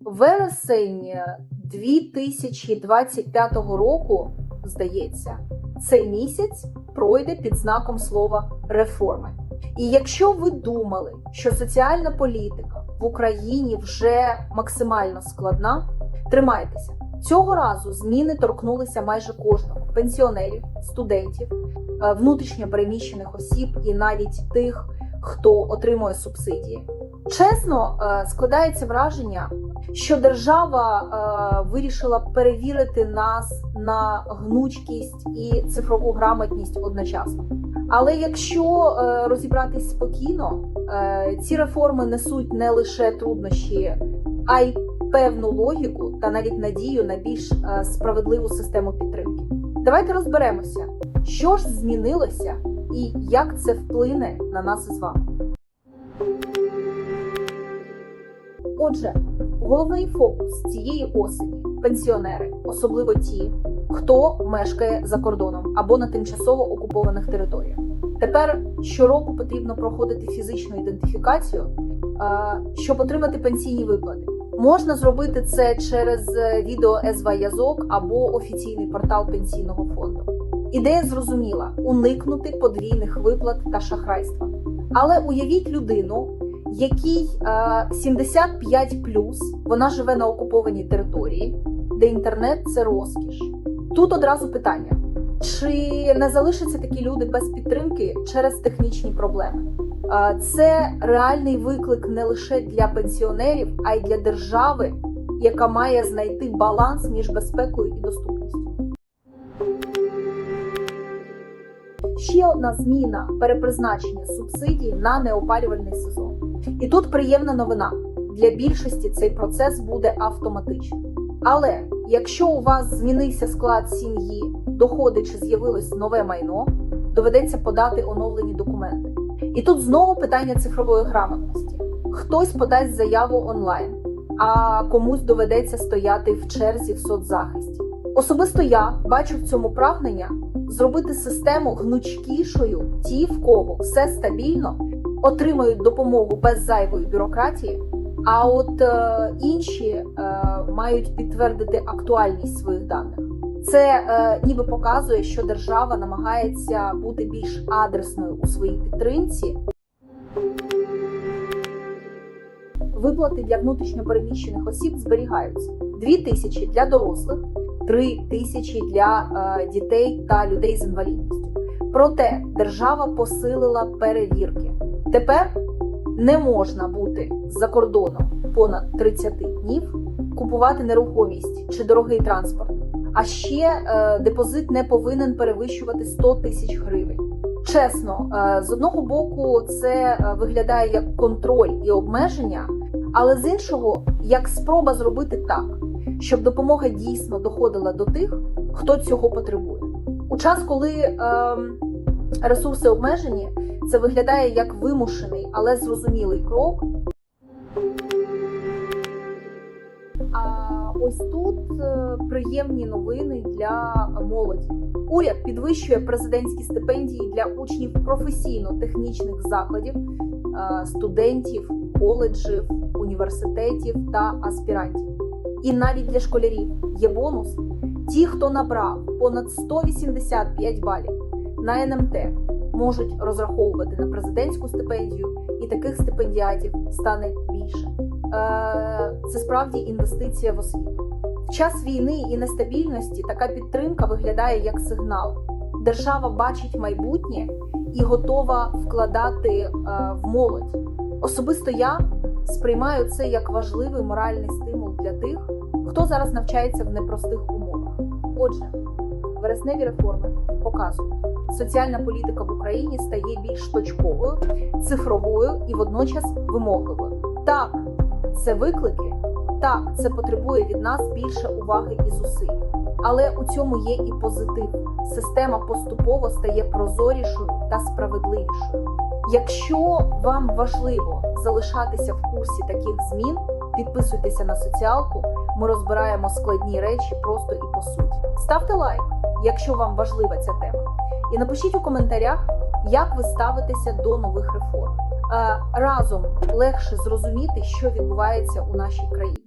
вересень 2025 року, здається, цей місяць пройде під знаком слова реформи. І якщо ви думали, що соціальна політика в Україні вже максимально складна, тримайтеся. Цього разу зміни торкнулися майже кожного пенсіонерів, студентів, е, внутрішньо переміщених осіб і навіть тих, хто отримує субсидії. Чесно, е, складається враження, що держава е, вирішила перевірити нас на гнучкість і цифрову грамотність одночасно. Але якщо е, розібратись спокійно, ці реформи несуть не лише труднощі, а й певну логіку та навіть надію на більш справедливу систему підтримки. Давайте розберемося, що ж змінилося і як це вплине на нас із вами. Отже, головний фокус цієї осені пенсіонери, особливо ті, хто мешкає за кордоном або на тимчасово окупованих територіях. Тепер щороку потрібно проходити фізичну ідентифікацію, е, щоб отримати пенсійні виплати. Можна зробити це через відео зв'язок або офіційний портал пенсійного фонду. Ідея зрозуміла уникнути подвійних виплат та шахрайства. Але уявіть людину, якій е, 75 вона живе на окупованій території, де інтернет це розкіш. Тут одразу питання: чи не залишаться такі люди без підтримки через технічні проблеми? Е, Це реальний виклик не лише для пенсіонерів, а й для держави, яка має знайти баланс між безпекою і доступністю. Ще одна зміна перепризначення субсидій на неопалювальний сезон. І тут приємна новина: для більшості цей процес буде автоматичним. Але якщо у вас змінився склад сім'ї, доходи чи з'явилось нове майно, доведеться подати оновлені документи. І тут знову питання цифрової грамотності: хтось подасть заяву онлайн, а комусь доведеться стояти в черзі в соцзахисті. Особисто я бачу в цьому прагнення зробити систему гнучкішою. Ті, в кого все стабільно, отримають допомогу без зайвої бюрократії. А от е, інші е, мають підтвердити актуальність своїх даних. Це е, ніби показує, що держава намагається бути більш адресною у своїй підтримці. Виплати для внутрішньопереміщених осіб зберігаються: 2 тисячі для дорослих, 3 тисячі для е, дітей та людей з інвалідністю. Проте держава посилила перевірки. Тепер не можна бути за кордоном понад 30 днів, купувати нерухомість чи дорогий транспорт. А ще е, депозит не повинен перевищувати 100 тисяч гривень. Чесно, е, з одного боку, це е, виглядає як контроль і обмеження, але з іншого, як спроба зробити так, щоб допомога дійсно доходила до тих, хто цього потребує. У час, коли е, ресурси обмежені, це виглядає як вимушений, але зрозумілий крок. А ось тут е, приємні новини для молоді. Уряд підвищує президентські стипендії для учнів професійно-технічних закладів, е, студентів, коледжів, університетів та аспірантів. І навіть для школярів є бонус. Ті, хто набрав понад 185 балів на НМТ, можуть розраховувати на президентську стипендію, і таких стипендіатів стане більше. Е, Це справді інвестиція в освіту. В час війни і нестабільності така підтримка виглядає як сигнал. Держава бачить майбутнє і готова вкладати е, в молодь. Особисто я сприймаю це як важливий моральний стимул для тих, хто зараз навчається в непростих умовах. Отже, вересневі реформи показують, соціальна політика в Україні стає більш точковою, цифровою і водночас вимогливою. Так, це виклики, так, це потребує від нас більше уваги і зусиль. Але у цьому є і позитив. Система поступово стає прозорішою та справедливішою. Якщо вам важливо залишатися в курсі таких змін, підписуйтеся на соціалку. Ми розбираємо складні речі просто і по суті. Ставте лайк, якщо вам важлива ця тема, і напишіть у коментарях, як ви ставитеся до нових реформ. Е, разом легше зрозуміти, що відбувається у нашій країні.